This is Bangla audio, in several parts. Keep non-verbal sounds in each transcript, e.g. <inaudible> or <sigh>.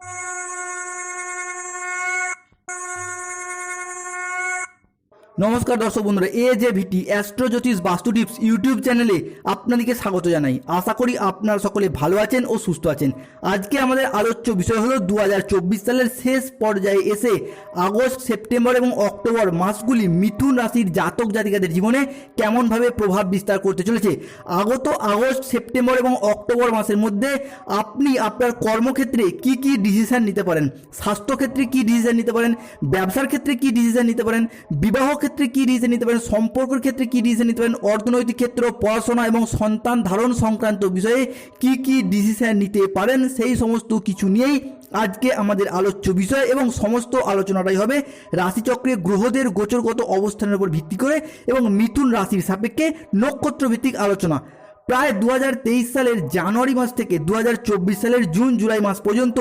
Bye. <laughs> নমস্কার দর্শক বন্ধুরা, এ যে ভিটি অ্যাস্ট্রো জ্যোতিষ বাস্তু টিপস ইউটিউব চ্যানেলে আপনাদেরকে স্বাগত জানাই। আশা করি আপনারা সকলে ভালো আছেন ও সুস্থ আছেন। আজকে আমাদের আলোচ্য বিষয় হলো দু হাজার চব্বিশ সালের শেষ পর্যায়ে এসে আগস্ট, সেপ্টেম্বর এবং অক্টোবর মাসগুলি মিথুন রাশির জাতক জাতিকাদের জীবনে কেমনভাবে প্রভাব বিস্তার করতে চলেছে? আগত আগস্ট, সেপ্টেম্বর এবং অক্টোবর মাসের মধ্যে আপনি আপনার কর্মক্ষেত্রে কি কি ডিসিশন নিতে পারেন? স্বাস্থ্যক্ষেত্রে কি ডিসিশন নিতে পারেন? ব্যবসার ক্ষেত্রে কি ডিসিশন নিতে পারেন? বিবাহ ক্ষেত্রে কি ডিসিশন নিতে পারেন? সম্পর্কের ক্ষেত্রে কি ডিসিশন নিতে পারেন? অর্থনৈতিক ক্ষেত্র, পড়াশোনা এবং সন্তান ধারণ সংক্রান্ত বিষয়ে কি কি ডিসিশন নিতে পারেন? সেই সমস্ত কিছু নিয়েই আজকে আমাদের আলোচ্য বিষয় এবং সমস্ত আলোচনাটাই হবে রাশিচক্রে গ্রহদের গোচরগত অবস্থানের উপর ভিত্তি করে এবং মিথুন রাশির সাপেক্ষে নক্ষত্রভিত্তিক আলোচনা। প্রায় দু হাজার তেইশ সালের জানুয়ারি মাস থেকে দু হাজার চব্বিশ সালের জুন, জুলাই মাস পর্যন্ত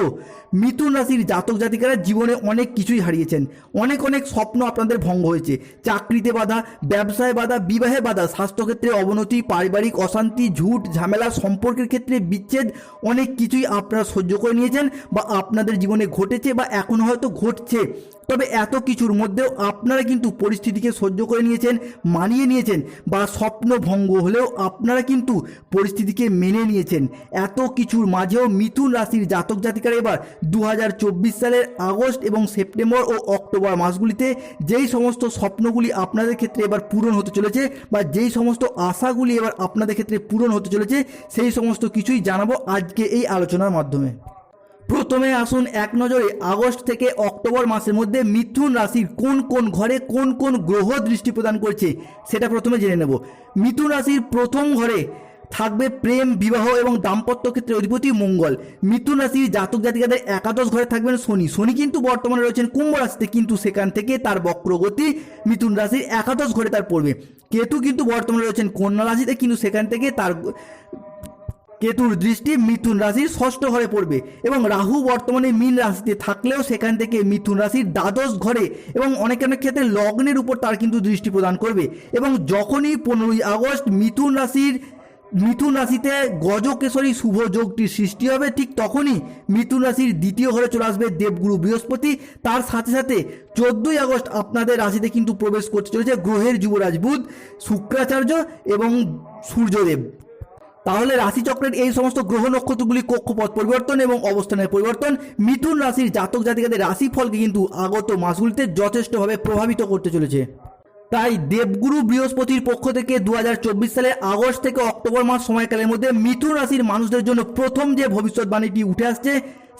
মিথুন রাশির জাতক জাতিকারা জীবনে অনেক কিছুই হারিয়েছেন। অনেক অনেক স্বপ্ন আপনাদের ভঙ্গ হয়েছে। চাকরিতে বাধা, ব্যবসায় বাধা, বিবাহে বাধা, স্বাস্থ্যক্ষেত্রে অবনতি, পারিবারিক অশান্তি, ঝুট, ঝামেলা, সম্পর্কের ক্ষেত্রে বিচ্ছেদ, অনেক কিছুই আপনারা সহ্য করে নিয়েছেন বা আপনাদের জীবনে ঘটেছে বা এখন হয়তো ঘটছে। তবে এত কিছুর মধ্যেও আপনারা কিন্তু পরিস্থিতিকে সহ্য করে নিয়েছেন, মানিয়ে নিয়েছেন বা স্বপ্ন ভঙ্গ হলেও আপনারা কিন্তু পরিস্থিতিকে মেনে নিয়েছেন। এত কিছুর মাঝেও মিথুন রাশির জাতক জাতিকারা এবার দু হাজার চব্বিশ সালের আগস্ট এবং সেপ্টেম্বর ও অক্টোবর মাসগুলিতে যেই সমস্ত স্বপ্নগুলি আপনাদের ক্ষেত্রে এবার পূরণ হতে চলেছে বা যেই সমস্ত আশাগুলি এবার আপনাদের ক্ষেত্রে পূরণ হতে চলেছে, সেই সমস্ত কিছুই জানাব আজকে এই আলোচনার মাধ্যমে। প্রথমে আসুন এক নজরে আগস্ট থেকে অক্টোবর মাসের মধ্যে মিথুন রাশির কোন কোন ঘরে কোন কোন গ্রহ দৃষ্টি প্রদান করছে, সেটা প্রথমে জেনে নেব। মিথুন রাশির প্রথম ঘরে থাকবে প্রেম, বিবাহ এবং দাম্পত্য ক্ষেত্রে অধিপতি মঙ্গল। মিথুন রাশি জাতক জাতিকাদের একাদশ ঘরে থাকবেন শনি। শনি কিন্তু বর্তমানে রয়েছেন কুম্ভ রাশিতে, কিন্তু সেখান থেকে তার বক্রগতি মিথুন রাশির একাদশ ঘরে তার পড়বে। কেতু কিন্তু বর্তমানে রয়েছেন কন্যা রাশিতে, কিন্তু সেখান থেকে তার কেতুর দৃষ্টি মিথুন রাশির ষষ্ঠ ঘরে পড়বে এবং রাহু বর্তমানে মীন রাশিতে থাকলেও সেখান থেকে মিথুন রাশির দ্বাদশ ঘরে এবং অনেক অনেক ক্ষেত্রে লগ্নের উপর তার কিন্তু দৃষ্টি প্রদান করবে এবং যখনই পনেরোই আগস্ট মিথুন রাশির মিথুন রাশিতে গজকেশরী শুভ যোগটির সৃষ্টি হবে। ঠিক তখনই মিথুন রাশির দ্বিতীয় ঘরে চলে আসবে দেবগুরু বৃহস্পতি। তার সাথে সাথে চোদ্দই আগস্ট আপনাদের রাশিতে কিন্তু প্রবেশ করতে চলেছে গ্রহের যুবরাজ বুধ, শুক্রাচার্য এবং সূর্যদেব। তাহলে রাশিচক্রের এই সমস্ত গ্রহ নক্ষত্রগুলি কক্ষপথ পরিবর্তন এবং অবস্থানের পরিবর্তন। মিথুন রাশির জাতক জাতিকাদের রাশিফলকে কিন্তু আগত মাসগুলিতে যথেষ্টভাবে প্রভাবিত করতে চলেছে। তাই দেবগুরু বৃহস্পতির পক্ষ থেকে দু সালের আগস্ট থেকে অক্টোবর মাস সময়কালের মধ্যে মিথুন রাশির মানুষদের জন্য প্রথম যে ভবিষ্যৎবাণীটি উঠে আসছে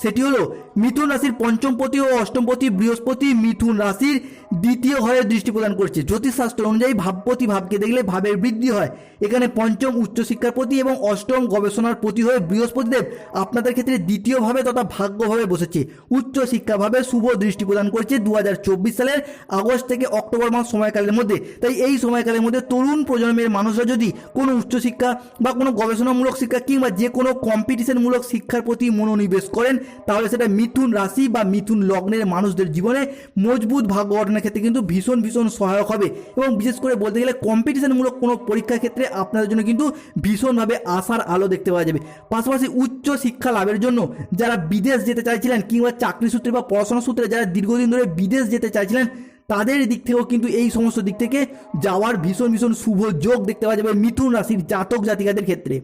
সেটি হলো, মিথুন রাশির পঞ্চম পঞ্চমপতি ও অষ্টম অষ্টমপতি বৃহস্পতি মিথুন রাশির দ্বিতীয় ঘরে দৃষ্টি প্রদান করছে। জ্যোতিষশাস্ত্র অনুযায়ী ভাবপতি ভাবকে দেখলে ভাবের বৃদ্ধি হয়। এখানে পঞ্চম উচ্চশিক্ষার প্রতি এবং অষ্টম গবেষণার প্রতি হয়ে বৃহস্পতিদেব আপনাদের ক্ষেত্রে দ্বিতীয়ভাবে তথা ভাগ্যভাবে বসেছে। উচ্চশিক্ষাভাবে শুভ দৃষ্টি প্রদান করছে দু হাজার চব্বিশ সালের আগস্ট থেকে অক্টোবর মাস সময়কালের মধ্যে। তাই এই সময়কালের মধ্যে তরুণ প্রজন্মের মানুষরা যদি কোনো উচ্চশিক্ষা বা কোনো গবেষণামূলক শিক্ষা কিংবা যে কোনো কম্পিটিশনমূলক শিক্ষার প্রতি মনোনিবেশ করেন তাহলে সেটা মিথুন রাশি বা মিথুন লগ্নের মানুষদের জীবনে মজবুত ভাগ্য গঠনের ক্ষেত্রে কিন্তু ভীষণ ভীষণ সহায়ক হবে। এবং বিশেষ করে বলতে গেলে কম্পিটিশনমূলক কোনো পরীক্ষার ক্ষেত্রে আপনাদের জন্য কিন্তু ভীষণভাবে আশার আলো দেখতে পাওয়া যাবে। পাশাপাশি উচ্চ শিক্ষা লাভের জন্য যারা বিদেশ যেতে চাইছিলেন কিংবা চাকরি সূত্রে বা পড়াশোনা সূত্রে যারা দীর্ঘদিন ধরে বিদেশ যেতে চাইছিলেন, তাদের দিক থেকেও কিন্তু এই সমস্ত দিক থেকে যাওয়ার ভীষণ ভীষণ শুভ যোগ দেখতে পাওয়া যাবে মিথুন রাশির জাতক জাতিকাদের ক্ষেত্রে।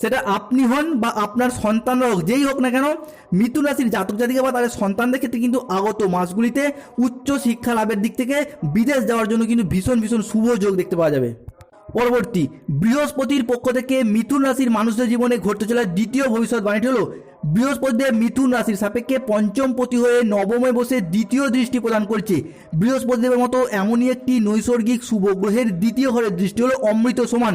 সেটা আপনি হন বা আপনার সন্তানরা হোক, যেই হোক না কেন, মিথুন রাশির জাতক জাতিকা বা তাদের সন্তানদের ক্ষেত্রে কিন্তু আগত মাসগুলিতে উচ্চ শিক্ষা লাভের দিক থেকে বিদেশ যাওয়ার জন্য কিন্তু ভীষণ ভীষণ শুভ যোগ দেখতে পাওয়া যাবে। পরবর্তী, বৃহস্পতির পক্ষ থেকে মিথুন রাশির মানুষদের জীবনে ঘটতে চলা দ্বিতীয় ভবিষ্যৎ ভবিষ্যৎবাণীটি হলো, বৃহস্পতিদেব মিথুন রাশির সাপেক্ষে পঞ্চম পতি হয়ে নবমে বসে দ্বিতীয় দৃষ্টি প্রদান করছে। বৃহস্পতিদেবের মতো এমনই একটি নৈসর্গিক শুভ গ্রহের দ্বিতীয় ঘরের দৃষ্টি হলো অমৃত সমান।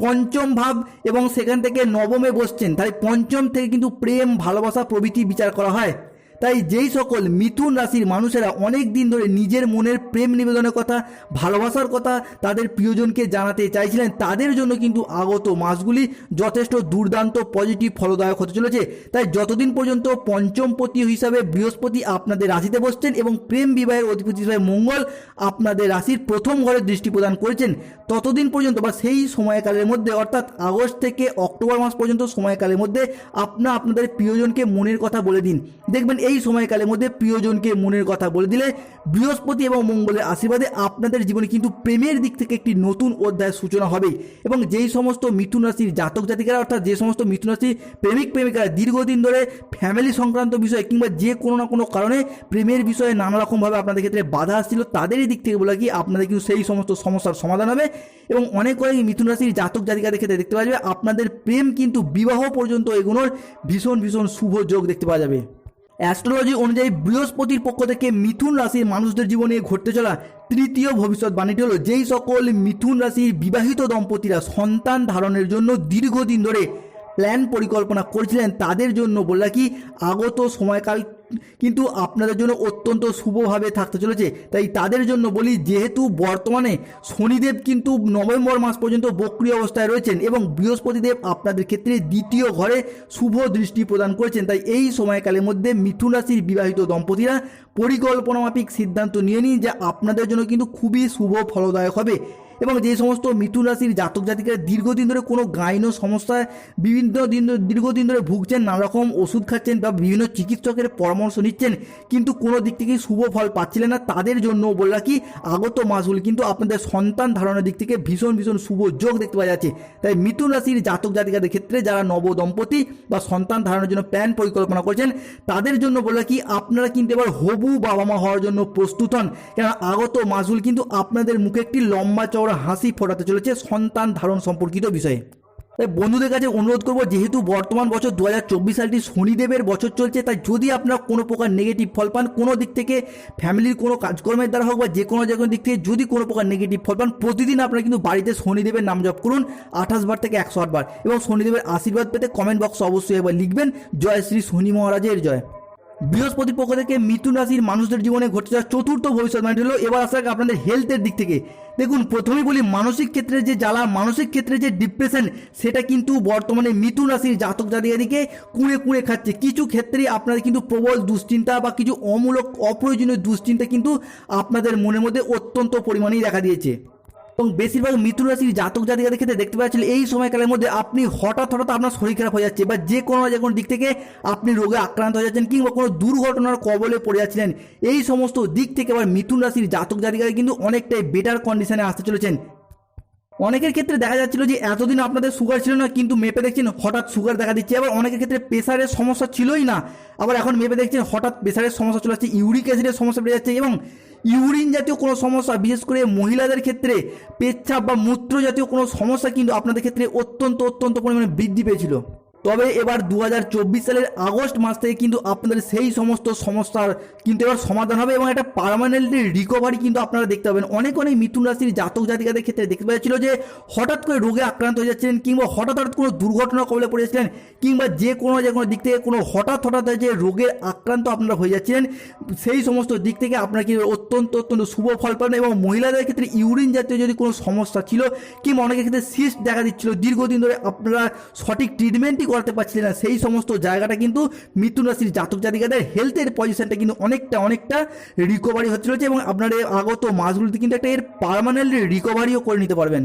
পঞ্চম ভাব এবং সেখান থেকে নবমে বসছেন। তাই পঞ্চম থেকে কিন্তু প্রেম, ভালোবাসা, প্রভৃতি বিচার করা হয়। তাই যেই সকল মিথুন রাশির মানুষেরা অনেক দিন ধরে নিজের মনের প্রেম নিবেদনের কথা, ভালোবাসার কথা তাদের প্রিয়জনকে জানাতে চাইছিলেন, তাদের জন্য কিন্তু আগত মাসগুলি যথেষ্ট দুর্দান্ত পজিটিভ ফলদায়ক হতে চলেছে। তাই যতদিন পর্যন্ত পঞ্চম পতি হিসাবে বৃহস্পতি আপনাদের রাশিতে বসছেন এবং প্রেম বিবাহের অধিপতি হিসাবে মঙ্গল আপনাদের রাশির প্রথম ঘরে দৃষ্টি প্রদান করেছেন, ততদিন পর্যন্ত বা সেই সময়কালের মধ্যে, অর্থাৎ আগস্ট থেকে অক্টোবর মাস পর্যন্ত সময়কালের মধ্যে আপনা আপনাদের প্রিয়জনকে মনের কথা বলে দিন। দেখবেন এই সময়কালের মধ্যে প্রিয়জনকে মনের কথা বলে দিলে বৃহস্পতি এবং মঙ্গলের আশীর্বাদে আপনাদের জীবনে কিন্তু প্রেমের দিক থেকে একটি নতুন অধ্যায়ের সূচনা হবে। এবং যেই সমস্ত মিথুন রাশির জাতক জাতিকারা, অর্থাৎ যে সমস্ত মিথুন রাশির প্রেমিক প্রেমিকারা দীর্ঘদিন ধরে ফ্যামিলি সংক্রান্ত বিষয়ে কিংবা যে কোনো না কোনো কারণে প্রেমের বিষয়ে নানা রকমভাবে আপনাদের ক্ষেত্রে বাধা আসছিল, তাদেরই দিক থেকে বলে কি আপনাদের কিন্তু সেই সমস্ত সমস্যার সমাধান হবে। এবং অনেক অনেক মিথুন রাশির জাতক জাতিকাদের ক্ষেত্রে দেখতে পাওয়া যাবে, আপনাদের প্রেম কিন্তু বিবাহ পর্যন্ত এগুলোর ভীষণ ভীষণ শুভ যোগ দেখতে পাওয়া যাবে। অ্যাস্ট্রোলজি অনুযায়ী বৃহস্পতির পক্ষ থেকে মিথুন রাশির মানুষদের জীবনে ঘটতে চলা তৃতীয় ভবিষ্যৎবাণীটি হলো, যেই সকল মিথুন রাশির বিবাহিত দম্পতিরা সন্তান ধারণের জন্য দীর্ঘদিন ধরে প্ল্যান পরিকল্পনা করছিলেন, তাদের জন্য বললা কি, আগত সময়কাল কিন্তু আপনাদের জন্য অত্যন্ত শুভভাবে থাকতে চলেছে। তাই তাদের জন্য বলি, যেহেতু বর্তমানে শনিদেব কিন্তু নভেম্বর মাস পর্যন্ত বক্রিয় অবস্থায় রয়েছেন এবং বৃহস্পতিদেব আপনাদের ক্ষেত্রে দ্বিতীয় ঘরে শুভ দৃষ্টি প্রদান করেছেন। তাই এই সময়কালের মধ্যে মিথুন রাশির বিবাহিত দম্পতিরা পরিকল্পনা মাফিক সিদ্ধান্ত নিয়ে নিন যা আপনাদের জন্য কিন্তু খুবই শুভ ফলদায়ক হবে। এবং যে সমস্ত মিথুন রাশির জাতক জাতিকারা দীর্ঘদিন ধরে কোনো গাইনো সমস্যায়, বিভিন্ন দিন দীর্ঘদিন ধরে ভুগছেন নানা রকম ওষুধ খাচ্ছেন বা বিভিন্ন চিকিৎসকের পরামর্শ নিচ্ছেন, কিন্তু কোনো দিক থেকেই শুভ ফল পাচ্ছিলেন না তাদের জন্য বললা কি আগত মাসগুলি কিন্তু আপনাদের সন্তান ধারণের দিক থেকে ভীষণ ভীষণ শুভ যোগ দেখতে পাওয়া যাচ্ছে। তাই মিথুন রাশির জাতক জাতিকাদের ক্ষেত্রে যারা নব দম্পতি বা সন্তান ধারণের জন্য প্ল্যান পরিকল্পনা করছেন, তাদের জন্য বললা কি আপনারা কিন্তু এবার হবু বাবা মা হওয়ার জন্য প্রস্তুত হন। কেন আগত মাসগুলি কিন্তু আপনাদের মুখে একটি লম্বা চওড়া হাসি ফোটাতে চলেছে সন্তান ধারণ সম্পর্কিত বিষয়ে। তাই বন্ধুদের কাছে অনুরোধ করব, যেহেতু বর্তমান বছর দু হাজার চব্বিশ সালটি শনিদেবের বছর চলছে, তাই যদি আপনারা কোনো প্রকার নেগেটিভ ফল পান, কোনো দিক থেকে ফ্যামিলির কোনো কাজকর্মের দ্বারা হোক বা যে কোনো যে কোনো দিক থেকে যদি কোনো প্রকার নেগেটিভ ফল পান, প্রতিদিন আপনারা কিন্তু বাড়িতে শনিদেবের নাম জপ করুন আঠাশ বার থেকে একশো আট বার এবং শনিদেবের আশীর্বাদ পেতে কমেন্ট বক্সে অবশ্যই একবার লিখবেন। জয় শ্রী শনি মহারাজের জয়। বৃহস্পতির পক্ষ থেকে মিথুন রাশির মানুষদের জীবনে ঘটে যাওয়া চতুর্থ ভবিষ্যৎবাণী হলো এবার আসা আপনাদের হেলথের দিক থেকে। দেখুন, প্রথমেই বলি, মানসিক ক্ষেত্রে যে জ্বালা, মানসিক ক্ষেত্রে যে ডিপ্রেশন সেটা কিন্তু বর্তমানে মিথুন রাশির জাতক জাতিকাদিকে কুঁড়ে কুঁড়ে খাচ্ছে। কিছু ক্ষেত্রে আপনাদের কিন্তু প্রবল দুশ্চিন্তা বা কিছু অমূলক অপ্রয়োজনীয় দুশ্চিন্তা কিন্তু আপনাদের মনের মধ্যে অত্যন্ত পরিমাণেই দেখা দিয়েছে। এবং বেশিরভাগ মিথুন রাশির জাতক জাতিকাদের ক্ষেত্রে দেখতে পাচ্ছেন এই সময়কালের মধ্যে আপনি হঠাৎ হঠাৎ আপনার শরীর খারাপ হয়ে যাচ্ছে বা যে কোনো যে কোনো দিক থেকে আপনি রোগে আক্রান্ত হয়ে যাচ্ছেন কিংবা কোনো দুর্ঘটনার কবলে পড়ে যাচ্ছিলেন, এই সমস্ত দিক থেকে আবার মিথুন রাশির জাতক জাতিকারা কিন্তু অনেকটাই বেটার কন্ডিশনে আসতে চলেছেন। অনেকের ক্ষেত্রে দেখা যাচ্ছিল যে এতদিন আপনাদের সুগার ছিল না, কিন্তু মেপে দেখছেন হঠাৎ সুগার দেখা দিচ্ছে। আবার অনেকের ক্ষেত্রে প্রেশারের সমস্যা ছিলই না, আবার এখন মেপে দেখছেন হঠাৎ প্রেশারের সমস্যা চলে যাচ্ছে ইউরিক অ্যাসিডের সমস্যা বেড়ে যাচ্ছে এবং ইউরিন জাতীয় কোনো সমস্যা, বিশেষ করে মহিলাদের ক্ষেত্রে পেচ্ছাপ বা মূত্র জাতীয় কোনো সমস্যা কিন্তু আপনাদের ক্ষেত্রে অত্যন্ত অত্যন্ত পরিমাণে বৃদ্ধি পেয়েছিল। তবে এবার দু হাজার চব্বিশ সালের আগস্ট মাস থেকে কিন্তু আপনাদের সেই সমস্ত সমস্যার কিন্তু এবার সমাধান হবে এবং একটা পার্মানেন্টলি রিকভারি কিন্তু আপনারা দেখতে পাবেন। অনেক অনেক মিথুন রাশির জাতক জাতিকাদের ক্ষেত্রে দেখতে পাওয়া যাচ্ছিল যে হঠাৎ করে রোগে আক্রান্ত হয়ে যাচ্ছিলেন কিংবা হঠাৎ হঠাৎ কোনো দুর্ঘটনা কবলে পড়েছিলেন কিংবা যে কোনো যে কোনো দিক থেকে কোনো হঠাৎ হঠাৎ যে রোগের আক্রান্ত আপনারা হয়ে যাচ্ছিলেন, সেই সমস্ত দিক থেকে আপনারা কিন্তু অত্যন্ত অত্যন্ত শুভ ফল পাবেন এবং মহিলাদের ক্ষেত্রে ইউরিন জাতীয় যদি কোনো সমস্যা ছিল কিংবা অনেকের ক্ষেত্রে সিস্ট দেখা দিচ্ছিল, দীর্ঘদিন ধরে আপনারা সঠিক ট্রিটমেন্টই করতে পারছিলেন না। সেই সমস্ত জায়গাটা কিন্তু মিথুন রাশির জাতক জাতিকাদের হেলথের পজিশনটা কিন্তু অনেকটা অনেকটা রিকভারি হতে এবং আপনার আগত মাসগুলিতে কিন্তু একটা এর পারমানেন্টলি রিকভারিও করে নিতে পারবেন।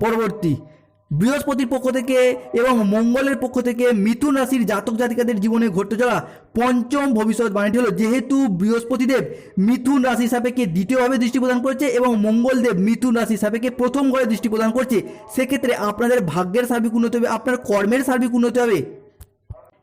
পরবর্তী বৃহস্পতির পক্ষ থেকে এবং মঙ্গলের পক্ষ থেকে মিথুন রাশির জাতক জাতিকাদের জীবনে ঘটতে চলা পঞ্চম ভবিষ্যৎবাণীটি হলো, যেহেতু বৃহস্পতিদেব মিথুন রাশি সাপেক্ষে দ্বিতীয়ভাবে দৃষ্টি প্রদান করছে এবং মঙ্গলদেব মিথুন রাশি সাপেক্ষে প্রথম ঘরে দৃষ্টি প্রদান করছে, সেক্ষেত্রে আপনাদের ভাগ্যের সার্বিক উন্নতি হবে, আপনার কর্মের সার্বিক উন্নতি হবে।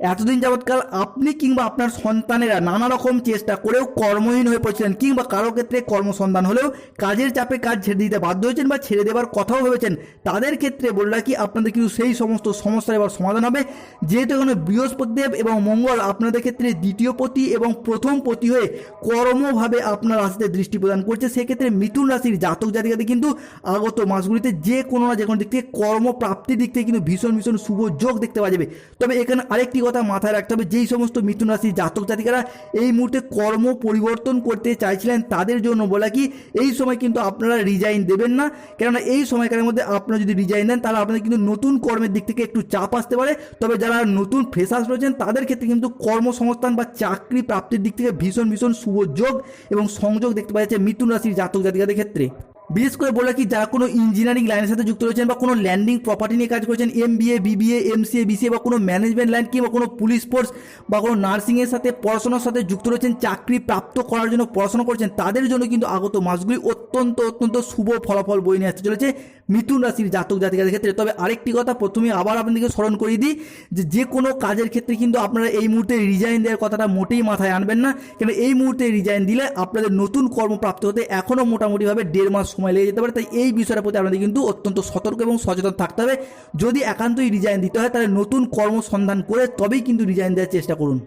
এতদিন যাবৎকাল আপনি কিংবা আপনার সন্তানেরা নানা রকম চেষ্টা করেও কর্মহীন হয়ে পড়েছিলেন কিংবা কারও ক্ষেত্রে কর্মসন্ধান হলেও কাজের চাপে কাজ ছেড়ে দিতে বাধ্য হয়েছেন বা ছেড়ে দেওয়ার কথাও ভেবেছেন, তাদের ক্ষেত্রে বললা কি আপনাদের কিন্তু সেই সমস্ত সমস্যার এবার সমাধান হবে। যেহেতু এখানে বৃহস্পতিদেব এবং মঙ্গল আপনাদের ক্ষেত্রে দ্বিতীয় পতি এবং প্রথম পতি হয়ে কর্মভাবে আপনার রাশিতে দৃষ্টি প্রদান করছে, সেক্ষেত্রে মিথুন রাশির জাতক জাতিকাদের কিন্তু আগত মাসগুলিতে যে কোনো না যে কোনো দিক থেকে কর্মপ্রাপ্তির দিক থেকে কিন্তু ভীষণ ভীষণ শুভ যোগ দেখতে পাওয়া যাবে। তবে এখানে আরেকটি কথা কথা মাথায় রাখতে হবে। যেই সমস্ত মিথুন রাশির জাতক জাতিকারা এই মুহূর্তে কর্ম পরিবর্তন করতে চাইছিলেন তাদের জন্য বলা কি, এই সময় কিন্তু আপনারা রিজাইন দেবেন না। কেননা এই সময়কালের মধ্যে আপনারা যদি রিজাইন দেন, তাহলে আপনাদের কিন্তু নতুন কর্মের দিক থেকে একটু চাপ আসতে পারে। তবে যারা নতুন ফ্রেশার্স রয়েছেন, তাদের ক্ষেত্রে কিন্তু কর্মসংস্থান বা চাকরি প্রাপ্তির দিক থেকে ভীষণ ভীষণ শুভ যোগ এবং সংযোগ দেখতে পাওয়া যাচ্ছে মিথুন রাশির জাতক জাতিকাদের ক্ষেত্রে। বিশেষ করে বলে কি যারা কোনো ইঞ্জিনিয়ারিং লাইনের সাথে যুক্ত রয়েছেন বা কোনো ল্যান্ডিং প্রপার্টি নিয়ে কাজ করেছেন M BA BBA MCA BCA বা কোনো ম্যানেজমেন্ট লাইন কিংবা কোনো পুলিশ ফোর্স বা কোনো নার্সিংয়ের সাথে পড়াশোনার সাথে যুক্ত রয়েছেন, চাকরি প্রাপ্ত করার জন্য পড়াশোনা করছেন, তাদের জন্য কিন্তু আগত মাসগুলি অত্যন্ত অত্যন্ত শুভ ফলাফল বই নিয়ে আসতে চলেছে মিথুন রাশির জাতক জাতিকাদের ক্ষেত্রে। তবে আরেকটি কথা প্রথমে আবার আপনাদেরকে স্মরণ করিয়ে দিই যে যে কোনো কাজের ক্ষেত্রে কিন্তু আপনারা এই মুহূর্তে রিজাইন দেওয়ার কথাটা মোটেই মাথায় আনবেন না। কেন, এই মুহূর্তে রিজাইন দিলে আপনাদের নতুন কর্মপ্রাপ্ত হতে এখনও মোটামুটিভাবে দেড় মাস সময় লেগে যেতে পারে, তাই এই বিষয়টার প্রতি আপনাদের কিন্তু অত্যন্ত সতর্ক এবং সচেতন থাকতে হবে। যদি একান্তই রিজাইন দিতে হয়, তাহলে নতুন কর্মসন্ধান করে তবেই কিন্তু রিজাইন দেওয়ার চেষ্টা করুন।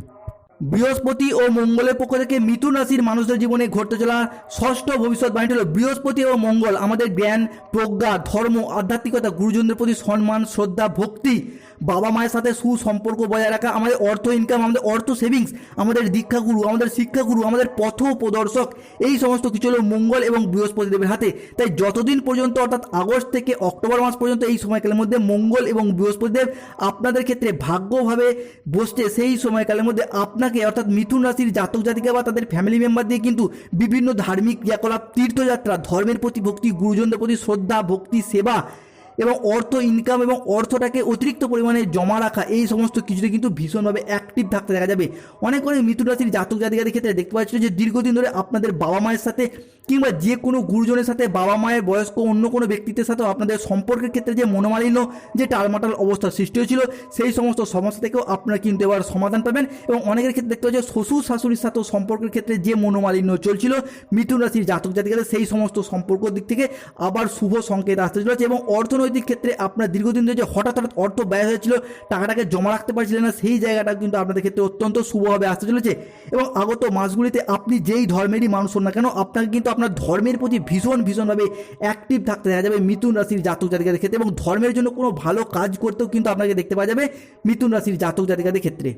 বৃহস্পতি ও মঙ্গলের পক্ষ থেকে মিথুন রাশির মানুষদের জীবনে ঘটতে চলা ষষ্ঠ ভবিষ্যৎ ভবিষ্যৎবাণী হলো, বৃহস্পতি ও মঙ্গল আমাদের জ্ঞান, প্রজ্ঞা, ধর্ম, আধ্যাত্মিকতা, গুরুজনদের প্রতি সম্মান, শ্রদ্ধা, ভক্তি বাবা মায়ের সাথে সুসম্পর্ক বজায় রাখা, আমাদের অর্থ ইনকাম আমাদের অর্থ সেভিংস আমাদের দীক্ষাগুরু, আমাদের শিক্ষাগুরু, আমাদের পথ প্রদর্শক এই সমস্ত কিছু হলো মঙ্গল এবং বৃহস্পতি দেবের হাতে। তাই যতদিন পর্যন্ত, অর্থাৎ আগস্ট থেকে অক্টোবর মাস পর্যন্ত এই সময়কালের মধ্যে মঙ্গল এবং বৃহস্পতি দেব আপনাদের ক্ষেত্রে ভাগ্যভাবে বসছে, সেই সময়কালের মধ্যে আপনাকে, অর্থাৎ মিথুন রাশির জাতক জাতিকা বা তাদের ফ্যামিলি মেম্বার দিয়ে কিন্তু বিভিন্ন ধার্মিক ক্রিয়াকলাপ, তীর্থযাত্রা, ধর্মের প্রতি ভক্তি, গুরুজনদের প্রতি শ্রদ্ধা, ভক্তি, সেবা এবং অর্থ ইনকাম এবং অর্থটাকে অতিরিক্ত পরিমাণে জমা রাখা, এই সমস্ত কিছুতে কিন্তু ভীষণভাবে অ্যাক্টিভ থাকতে দেখা যাবে। অনেক অনেক মিথুন রাশির জাতক জাতিকাদের ক্ষেত্রে দেখতে পাচ্ছি যে, দীর্ঘদিন ধরে আপনাদের বাবা মায়ের সাথে কিংবা যে কোনো গুরুজনের সাথে বাবা মায়ের বয়স্ক অন্য কোনো ব্যক্তিদের সাথেও আপনাদের সম্পর্কের ক্ষেত্রে যে মনোমালিন্য, যে টালমাটাল অবস্থা সৃষ্টি হয়েছিল, সেই সমস্ত সমস্যা থেকেও আপনারা কিন্তু এবার সমাধান পাবেন এবং অনেকের ক্ষেত্রে দেখতে পাচ্ছি শ্বশুর শাশুড়ির সাথেও সম্পর্কের ক্ষেত্রে যে মনোমালিন্য চলছিল, মিথুন রাশির জাতক জাতিকাদের সেই সমস্ত সম্পর্ক দিক থেকে আবার শুভ সংকেত আসতে চলেছে এবং অর্থনৈতিক ক্ষেত্রে আপনার দীর্ঘদিন ধরে যে হঠাৎ হঠাৎ অর্থ ব্যয় হয়েছিল, টাকাটাকে জমা রাখতে পারছিলেন না, সেই জায়গাটা কিন্তু আপনাদের ক্ষেত্রে অত্যন্ত শুভভাবে আসতে চলেছে। এবং আগত মাসগুলিতে আপনি যেই ধর্মেরই মানুষ হন না কেন, আপনাকে কিন্তু আপনার ধর্মের প্রতি ভীষণ, ভীষণভাবে অ্যাক্টিভ থাকতে দেখা যাবে মিথুন রাশির জাতক জাতিকাদের ক্ষেত্রে। এবং ধর্মের জন্য কোনো ভালো কাজ করতেও কিন্তু আপনাকে দেখতে পাওয়া যাবে মিথুন রাশির জাতক জাতিকাদের ক্ষেত্রে।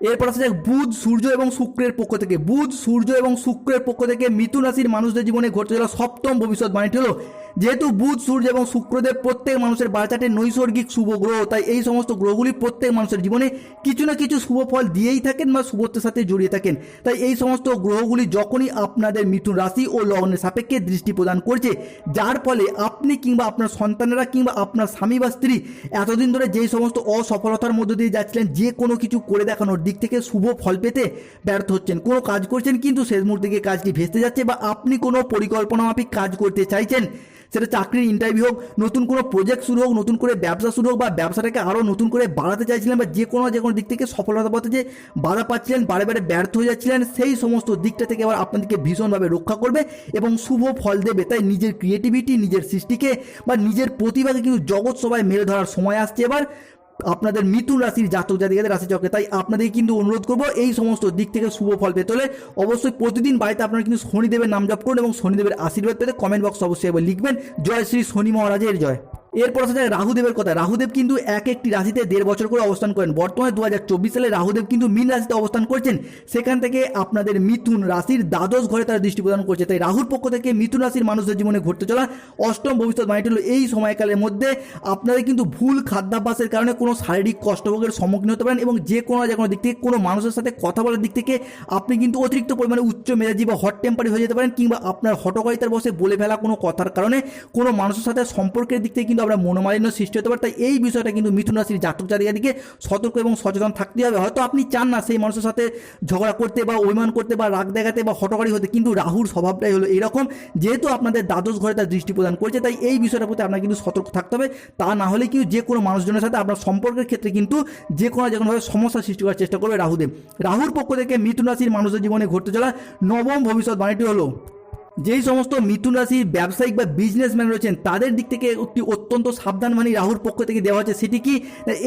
এরপর আসা যাক বুধ, সূর্য এবং শুক্রের পক্ষ থেকে। বুধ, সূর্য এবং শুক্রের পক্ষ থেকে মিথুন রাশির মানুষদের জীবনে ঘটতে চলা সপ্তম ভবিষ্যৎবাণীটি হলো যেহেতু বুধ, সূর্য এবং শুক্রদেব প্রত্যেক মানুষের বাচ্চাটে নৈসর্গিক শুভ গ্রহ, তাই এই সমস্ত গ্রহগুলি প্রত্যেক মানুষের জীবনে কিছু না কিছু শুভ ফল দিয়েই থাকেন বা শুভত্বের সাথে জড়িয়ে থাকেন। তাই এই সমস্ত গ্রহগুলি যখনই আপনাদের মিথুন রাশি ও লগ্নের সাপেক্ষে দৃষ্টি প্রদান করছে, যার ফলে আপনি কিংবা আপনার সন্তানেরা কিংবা আপনার স্বামী বা স্ত্রী এতদিন ধরে যেই সমস্ত অসফলতার মধ্য দিয়ে যাচ্ছিলেন, যে কোনো কিছু করে দেখানোর দিক থেকে শুভ ফল পেতে ব্যর্থ হচ্ছেন। কোনো কাজ করছেন কিন্তু শেষ মুহূর্তে গিয়ে কাজটি ভেস্তে যাচ্ছে বা আপনি কোনো পরিকল্পনা মাফিক কাজ করতে চাইছেন। সেটা চাকরির ইন্টারভিউ হোক, নতুন কোনো প্রজেক্ট শুরু হোক, নতুন করে ব্যবসা শুরু হোক বা ব্যবসাটাকে আরও নতুন করে বাড়াতে চাইছিলেন বা যে কোনো যে কোনো দিক থেকে সফলতা পথে যে বাধা পাচ্ছিলেন, বারে বারে ব্যর্থ হয়ে যাচ্ছিলেন, সেই সমস্ত দিকটা থেকে আবার আপনাদেরকে ভীষণভাবে রক্ষা করবে এবং শুভ ফল দেবে। তাই নিজের ক্রিয়েটিভিটি নিজের সৃষ্টিকে বা নিজের প্রতিভাকে কিন্তু জগৎ সবাই মেলে ধরার সময় আসছে এবার। আপনাদের মিথুন রাশির জাতক জাতিকাদের রাশি চক্রে তাই আপনাদের কিন্তু অনুরোধ করব, এই সমস্ত দিক থেকে শুভ ফল পেতে হলে অবশ্যই প্রতিদিন বাড়িতে আপনারা কিন্তু শনিদেবের নাম জপ করুন এবং শনিদেবের আশীর্বাদ পেতে কমেন্ট বক্স অবশ্যই লিখবেন। জয় শ্রী শনি মহারাজের জয়। এরপর আসা যায় রাহুদেবের কথা। রাহুদেব কিন্তু এক একটি রাশিতে দেড় বছর করে অবস্থান করেন। বর্তমানে দু হাজার চব্বিশ সালে রাহুদেব কিন্তু মীন রাশিতে অবস্থান করছেন। সেখান থেকে আপনাদের মিথুন রাশির দ্বাদশ ঘরে তারা দৃষ্টি প্রদান করছে। তাই রাহুর পক্ষ থেকে মিথুন রাশির মানুষদের জীবনে ঘটতে চলা অষ্টম ভবিষ্যৎ বাণীটি হলো এই সময়কালের মধ্যে আপনাদের কিন্তু ভুল খাদ্যাভ্যাসের কারণে কোনো শারীরিক কষ্টভোগের সম্মুখীন হতে পারেন এবং যে কোনো যে কোনো দিক থেকে কোনো মানুষের সাথে কথা বলার দিক থেকে আপনি কিন্তু অতিরিক্ত পরিমাণে উচ্চ মেজাজি বা হট টেম্পারি হয়ে যেতে পারেন কিংবা আপনার হটকারিতার বসে বলে ফেলা কোনো কথার কারণে কোনো মানুষের সাথে সম্পর্কের দিক থেকে কিন্তু আমরা মনোমালিন্য সৃষ্টি হতে পারে, তাই এই বিষয়টা কিন্তু মিথুন রাশির জাতক জাতিকাদিকে সতর্ক এবং সচেতন থাকতে হবে। হয়তো আপনি চান না সেই মানুষের সাথে ঝগড়া করতে বা অভিমান করতে বা রাগ দেখাতে বা হটকারি হতে, কিন্তু রাহুর স্বভাবটাই হলো এরকম, যেহেতু আপনাদের দ্বাদশ ঘরে তার দৃষ্টি প্রদান করছে, তাই এই বিষয়টার প্রতি আপনার কিন্তু সতর্ক থাকতে হবে। তা না হলে কিন্তু যে কোনো মানুষজনের সাথে আপনার সম্পর্কের ক্ষেত্রে কিন্তু যে কোনো যে কোনোভাবে সমস্যা সৃষ্টি করার চেষ্টা করবে রাহুদেব। রাহুর পক্ষ থেকে মিথুন রাশির মানুষের জীবনে ঘটতে চলা নবম ভবিষ্যৎ বাণীটি হলো যেই সমস্ত মিথুন রাশির ব্যবসায়িক বা বিজনেসম্যান রয়েছেন, তাদের দিক থেকে একটি অত্যন্ত সাবধানবাণী রাহুর পক্ষ থেকে দেওয়া হচ্ছে সেটি কি?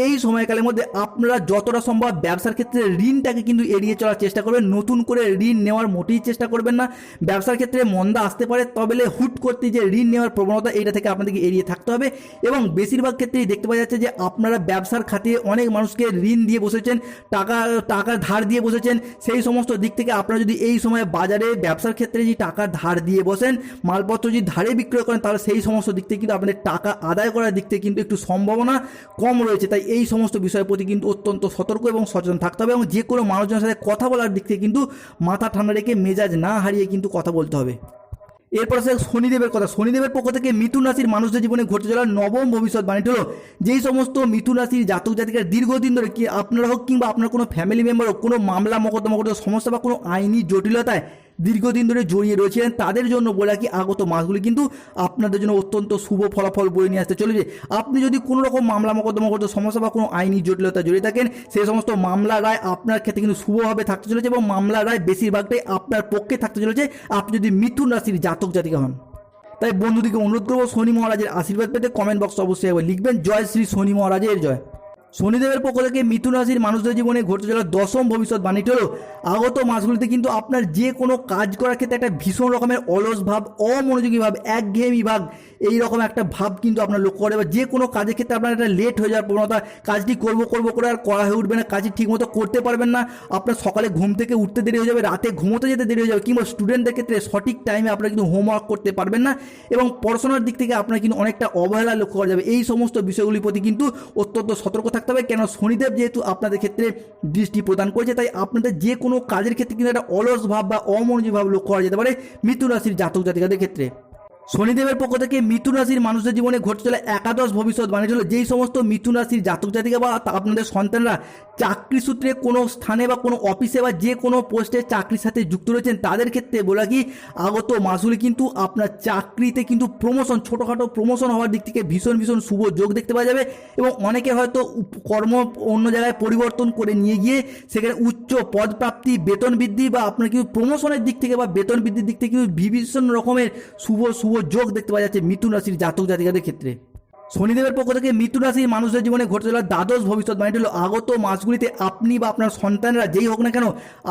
এই সময়কালের মধ্যে আপনারা যতটা সম্ভব ব্যবসার ক্ষেত্রে ঋণটাকে কিন্তু এড়িয়ে চলার চেষ্টা করবেন। নতুন করে ঋণ নেওয়ার মোটেই চেষ্টা করবেন না। ব্যবসার ক্ষেত্রে মন্দা আসতে পারে, তবে হুট করতে যে ঋণ নেওয়ার প্রবণতা এটা থেকে আপনাদেরকে এড়িয়ে থাকতে হবে। এবং বেশিরভাগ ক্ষেত্রেই দেখতে পাওয়া যাচ্ছে যে, আপনারা ব্যবসার খাতিরে অনেক মানুষকে ঋণ দিয়ে বসেছেন, টাকা টাকা ধার দিয়ে বসেছেন। সেই সমস্ত দিক থেকে আপনারা যদি এই সময় বাজারে ব্যবসার ক্ষেত্রে যে টাকা ধার দিয়ে বসেন, মালপত্র যদি ধারে বিক্রয় করেন, তাহলে সেই সমস্ত দিক থেকে কিন্তু আপনাদের টাকা আদায় করার দিক থেকে কিন্তু একটু সম্ভাবনা কম রয়েছে। তাই এই সমস্ত বিষয়ের প্রতি কিন্তু অত্যন্ত সতর্ক এবং সচেতন থাকতে হবে এবং যে কোনো মানুষজনের সাথে কথা বলার দিক থেকে কিন্তু মাথা ঠান্ডা রেখে মেজাজ না হারিয়ে কিন্তু কথা বলতে হবে। এরপর আছে শনিদেবের কথা। শনিদেবের পক্ষ থেকে মিথুন রাশির মানুষদের জীবনে ঘটে চলা নবম ভবিষ্যৎবাণীটি হলো, যেই সমস্ত মিথুন রাশির জাতক জাতিকার দীর্ঘদিন ধরে কি আপনারা হোক কিংবা আপনার কোনো ফ্যামিলি মেম্বার হোক, কোনো মামলা, মকদ্দমা সমস্যা বা কোনো আইনি জটিলতায় দীর্ঘদিন ধরে জড়িয়ে রয়েছিলেন, তাদের জন্য বলে কি আগত মাসগুলি কিন্তু আপনাদের জন্য অত্যন্ত শুভ ফলাফল বয়ে নিয়ে আসতে চলেছে। আপনি যদি কোনো রকম মামলা মকদ্দমা করতে সমস্যা বা কোনো আইনি জটিলতা জড়িয়ে থাকেন, সেই সমস্ত মামলা রায় আপনার ক্ষেত্রে কিন্তু শুভভাবে থাকতে চলেছে এবং মামলা রায় বেশিরভাগটাই আপনার পক্ষে থাকতে চলেছে। আপনি যদি মিথুন রাশির জাতক জাতিকা হন, তাই বন্ধুদিকে অনুরোধ করব শনি মহারাজের আশীর্বাদ পেতে কমেন্ট বক্স অবশ্যই লিখবেন। জয় শ্রী শনি মহারাজের জয়। শনিদেবের পক্ষ থেকে মিথুন রাশির মানুষদের জীবনে ঘটতে চলা দশম ভবিষ্যৎ বাণীটি হলো, আগত মাসগুলিতে কিন্তু আপনার যে কোনো কাজ করার ক্ষেত্রে একটা ভীষণ রকমের অলস ভাব, অমনোযোগী ভাব, একঘেয়েমি ভাব, এই রকম একটা ভাব কিন্তু আপনার লক্ষ্য করে। বা যে কোনো কাজের ক্ষেত্রে আপনার একটা লেট হয়ে যাওয়ার প্রবণতা, কাজটি করব করব করে আর করা হয়ে উঠবে না, কাজটি ঠিকমতো করতে পারবেন না, আপনার সকালে ঘুম থেকে উঠতে দেরি হয়ে যাবে, রাতে ঘুমোতে যেতে দেরি হয়ে যাবে, কিংবা স্টুডেন্টদের ক্ষেত্রে সঠিক টাইমে আপনারা কিন্তু হোমওয়ার্ক করতে পারবেন না, এবং পড়াশোনার দিক থেকে আপনার কিন্তু অনেকটা অবহেলা লক্ষ্য করা যাবে। এই সমস্ত বিষয়গুলির প্রতি কিন্তু অত্যন্ত সতর্ক থাকতে হবে। কেন শনিদেব যেহেতু আপনাদের ক্ষেত্রে দৃষ্টি প্রদান করেছে, তাই আপনাদের যে কোনো কাজের ক্ষেত্রে কিন্তু একটা অলস ভাব বা অমনোযোগী ভাব লক্ষ্য করা যেতে পারে মিথুন রাশির জাতক জাতিকাদের ক্ষেত্রে। শনিদেবের পক্ষ থেকে মিথুন রাশির মানুষদের জীবনে ঘটতে চলে একাদশ ভবিষ্যৎ মানে চলে যেই সমস্ত মিথুন রাশির জাতক জাতিকা বা আপনাদের সন্তানরা চাকরি সূত্রে কোনো স্থানে বা কোনো অফিসে বা যে কোনো পোস্টে চাকরির সাথে যুক্ত রয়েছেন, তাদের ক্ষেত্রে বলা কি, আগত মাসুলি কিন্তু আপনার চাকরিতে কিন্তু প্রমোশন ছোটোখাটো প্রমোশন হওয়ার দিক থেকে ভীষণ ভীষণ শুভ যোগ দেখতে পাওয়া যাবে এবং অনেকে হয়তো কর্ম অন্য জায়গায় পরিবর্তন করে নিয়ে গিয়ে সেখানে উচ্চ পদপ্রাপ্তি বেতন বৃদ্ধি বা আপনার কিন্তু প্রমোশনের দিক থেকে বা বেতন বৃদ্ধির দিক থেকে কিন্তু ভীষণ রকমের শুভ শুভ যোগ দেখতে পাওয়া যাচ্ছে মিথুন রাশির জাতক জাতিকাদের ক্ষেত্রে। শনিদেবের পক্ষ থেকে মিথুন রাশির মানুষের জীবনে ঘটে চলা দ্বাদশ ভবিষ্যৎ মানে হলো আগত মাসগুলিতে আপনি বা আপনার সন্তানরা যেই হোক না কেন,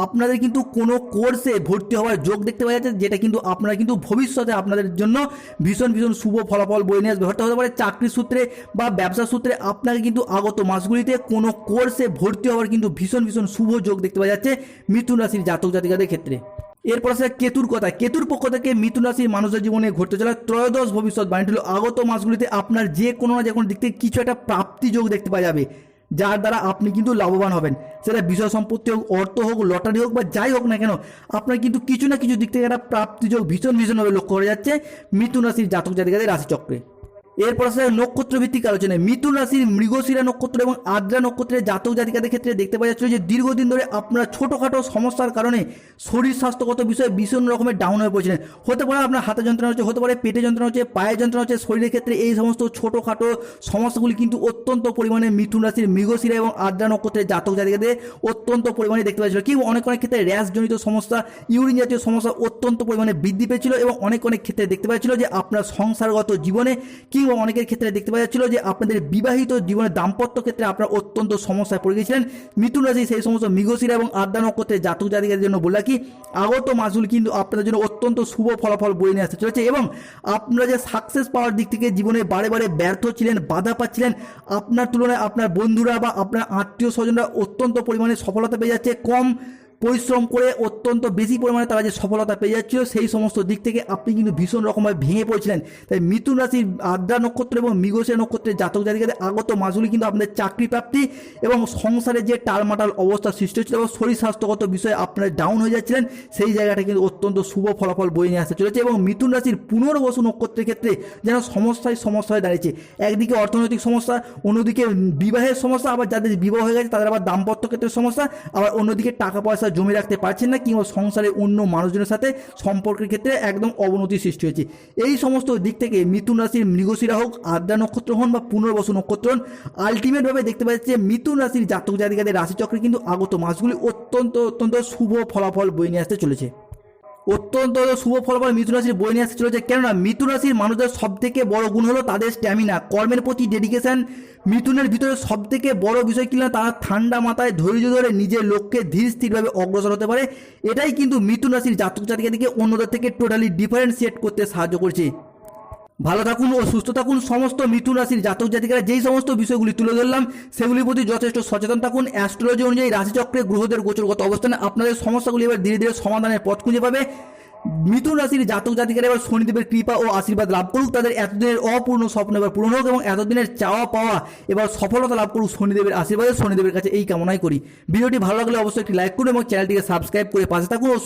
আপনাদের কিন্তু কোনো কোর্সে ভর্তি হওয়ার যোগ দেখতে পাওয়া যাচ্ছে, যেটা কিন্তু আপনারা কিন্তু ভবিষ্যতে আপনাদের জন্য ভীষণ ভীষণ শুভ ফলাফল বয়ে নিয়ে আসবে। হয়তো হতে পারে চাকরির সূত্রে বা ব্যবসা সূত্রে আপনাকে কিন্তু আগত মাসগুলিতে কোনো কোর্সে ভর্তি হওয়ার কিন্তু ভীষণ ভীষণ শুভ যোগ দেখতে পাওয়া যাচ্ছে মিথুন রাশির জাতক জাতিকাদের ক্ষেত্রে। এরপর আছে কেতুর কথা। কেতুর পক্ষ থেকে মিথুন রাশির মানুষের জীবনে ঘটতে চলা ত্রয়োদশ ভবিষ্যৎ বাণীটি আগত মাসগুলিতে আপনার যে কোনো না যে কোনো দিক থেকে কিছু একটা প্রাপ্তি যোগ দেখতে পাওয়া যাবে, যার দ্বারা আপনি কিন্তু লাভবান হবেন। সেটা বিষয় সম্পত্তি হোক, অর্থ হোক, লটারি হোক বা যাই হোক না কেন, আপনার কিন্তু কিছু না কিছু দিক থেকে একটা প্রাপ্তি যোগ ভীষণ ভীষণভাবে লক্ষ্য করা যাচ্ছে মিথুন রাশির জাতক জাতিকাদের রাশিচক্রে। এরপর আসলে নক্ষত্র ভিত্তিক আলোচনায় মিথুন রাশির মৃগশিরা নক্ষত্র এবং আদ্রা নক্ষত্রের জাতক জাতিকাদের ক্ষেত্রে দেখতে পাওয়া যাচ্ছিল যে দীর্ঘদিন ধরে আপনারা ছোটোখাটো সমস্যার কারণে শরীর স্বাস্থ্যগত বিষয়ে ভীষণ রকমের ডাউন হয়ে পড়ছিলেন। হতে পারে আপনার হাতে যন্ত্রণা হচ্ছে, হতে পারে পেটে যন্ত্রণা হচ্ছে, পায়ে যন্ত্রণা হচ্ছে, শরীরের ক্ষেত্রে এই সমস্ত ছোটোখাটো সমস্যাগুলি কিন্তু অত্যন্ত পরিমাণে মিথুন রাশির মৃগশিরা এবং আদ্রা নক্ষত্রের জাতক জাতিকাদের অত্যন্ত পরিমাণে দেখতে পাচ্ছিল কিন্তু অনেক অনেক ক্ষেত্রে র্যাশজনিত সমস্যা, ইউরিন জাতীয় সমস্যা অত্যন্ত পরিমাণে বৃদ্ধি পেয়েছিল এবং অনেক অনেক ক্ষেত্রে দেখতে পাচ্ছিল যে আপনার সংসারগত জীবনে কিংবা অনেকের ক্ষেত্রে দেখতে পাওয়া যাচ্ছিল যে আপনাদের বিবাহিত জীবনের দাম্পত্য ক্ষেত্রে আপনারা অত্যন্ত সমস্যায় পড়ে গেছিলেন মিথুন রাশি সেই সমস্ত মৃগশিরা এবং আদ্রা নক্ষত্রের জাতক জাতিকাদের জন্য বললা কি, আগত মাসুল কিন্তু আপনাদের জন্য অত্যন্ত শুভ ফলাফল বয়ে নিয়ে আসতে চলেছে এবং আপনারা যে সাকসেস পাওয়ার দিক থেকে জীবনে বারে বারে ব্যর্থ ছিলেন, বাধা পাচ্ছিলেন, আপনার তুলনায় আপনার বন্ধুরা বা আপনার আত্মীয় স্বজনরা অত্যন্ত পরিমাণে সফলতা পেয়ে যাচ্ছে। কম পরিশ্রম করে অত্যন্ত বেশি পরিমাণে তারা যে সফলতা পেয়ে যাচ্ছিল, সেই সমস্ত দিক থেকে আপনি কিন্তু ভীষণ রকমভাবে ভেঙে পড়ছিলেন। তাই মিথুন রাশির আদ্রা নক্ষত্র এবং মৃগশিরা নক্ষত্রের জাতক জাতিকাদের আগত মাসগুলি কিন্তু আপনাদের চাকরি প্রাপ্তি এবং সংসারে যে টালমাটাল অবস্থা সৃষ্টি হচ্ছিল এবং শরীর স্বাস্থ্যগত বিষয়ে আপনারা ডাউন হয়ে যাচ্ছিলেন, সেই জায়গাটা কিন্তু অত্যন্ত শুভ ফলাফল বয়ে নিয়ে আসতে চলেছে এবং মিথুন রাশির পুনর্বসু নক্ষত্রের ক্ষেত্রে যেন সমস্যায় সমস্যা হয়ে দাঁড়িয়েছে। একদিকে অর্থনৈতিক সমস্যা, অন্যদিকে বিবাহের সমস্যা, আবার যাদের বিবাহ হয়ে গেছে তাদের আবার দাম্পত্য ক্ষেত্রে সমস্যা, আবার অন্যদিকে টাকা পয়সা জমে রাখতে পারছেন না কিংবা সংসারে অন্য মানুষজনের সাথে সম্পর্কের ক্ষেত্রে একদম অবনতি সৃষ্টি হয়েছে। এই সমস্ত দিক থেকে মিথুন রাশির মৃগশিরা হোক, আদ্রা নক্ষত্র হন বা পুনর্বসু নক্ষত্র হন আলটিমেটভাবে দেখতে পাচ্ছি যে মিথুন রাশির জাতক জাতিকাদের রাশিচক্রে কিন্তু আগত মাসগুলি অত্যন্ত অত্যন্ত শুভ ফলাফল বয়ে নিয়ে আসতে চলেছে। অত্যন্ত শুভ ফলাফল মিথুন রাশির বই নিয়ে আসতে চলেছে। কেননা মিথুন রাশির মানুষদের সব থেকে বড় গুণ হলো তাদের স্ট্যামিনা কর্মের প্রতি ডেডিকেশন মিথুনের ভিতরে সব থেকে বড় বিষয় কিনা তারা ঠান্ডা মাথায় ধৈর্য ধরে নিজের লক্ষ্যে ধীর স্থিরভাবে অগ্রসর হতে পারে। এটাই কিন্তু মিথুন রাশির জাতক জাতিকাদেরকে অন্যদের থেকে টোটালি ডিফারেন্সিয়েট করতে সাহায্য করছে। ভালো থাকুন ও সুস্থ থাকুন। সমস্ত মিথুন রাশির জাতক জাতিকারা যেই সমস্ত বিষয়গুলি তুলে ধরলাম, সেগুলির প্রতি যথেষ্ট সচেতন থাকুন। অ্যাস্ট্রোলজি অনুযায়ী রাশিচক্রে গ্রহদের গোচরগত অবস্থানে আপনাদের সমস্যাগুলি এবার ধীরে ধীরে সমাধানের পথ খুঁজে পাবে। মিথুন রাশির জাতক জাতিকারা এবার শনিদেবের কৃপা ও আশীর্বাদ লাভ করুক। তাদের এতদিনের অপূর্ণ স্বপ্ন এবার পূরণ হোক এবং এতদিনের চাওয়া পাওয়া এবার সফলতা লাভ করুক শনিদেবের আশীর্বাদে। শনিদেবের কাছে এই কামনাই করি। ভিডিওটি ভালো লাগলে অবশ্যই একটি লাইক করুন এবং চ্যানেলটিকে সাবস্ক্রাইব করে পাশে থাকুন ও